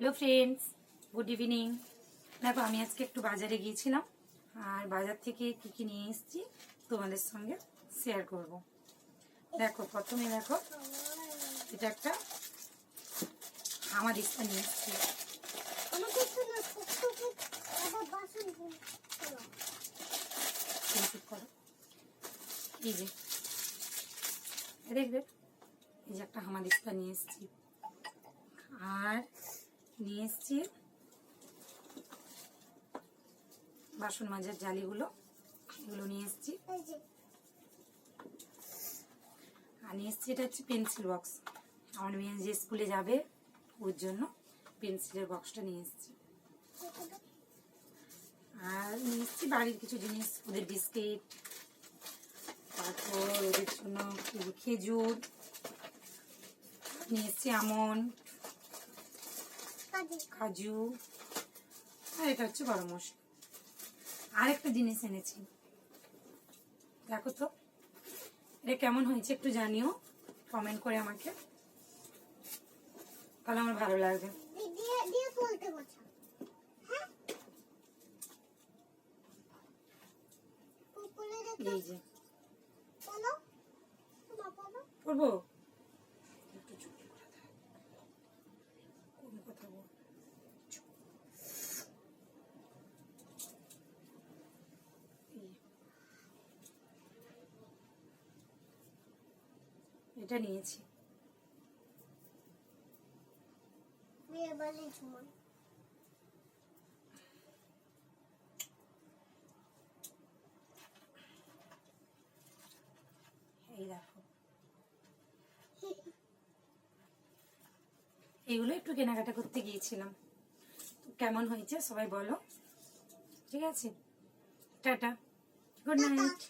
Hello friends good evening দেখো আমি আজকে একটু বাজারে গিয়েছিলাম আর বাজার থেকে কি কি নিয়ে এসেছি তোমাদের সঙ্গে শেয়ার করব। দেখো প্রথমে দেখো এটা একটা আমার ইস্তা নিয়ে এসেছি এই যে দেখবে এই যে একটা হামাদিস্তা নিয়ে এসেছি। আর নিয়ে এসেছি। বাসন মাজার জালিগুলো, এগুলো নিয়ে এসেছি। আর নিয়ে এসেছি, এটা হচ্ছে পেন্সিল বক্স আমার মেয়ে যে স্কুলে যাবে, ওর জন্য পেন্সিলের বক্সটা নিয়ে এসেছি। আর নিয়ে এসেছি বাড়ির কিছু জিনিস, ওদের বিস্কিট, তারপর ওদের জন্য খেজুর। নিয়ে এসেছি আমন। কাজে। আর এটা হচ্ছে গরম মশলা আরেকটা জিনিস এনেছি। দেখো তো এটা কেমন হয়েছে একটু জানিও। কমেন্ট করে আমাকে। তাহলে আমার ভালো লাগবে। এই যে। বলো তোমার বলো করব একটু চুপ করে থাক। কোন কথা বল চুপ। এই। এটা নিয়েছি। এই দেখো। এইগুলো একটু কেনাকাটা করতে গিয়েছিলাম। কেমন হয়েছে সবাই বলো। ঠিক আছে? টাটা। Good night.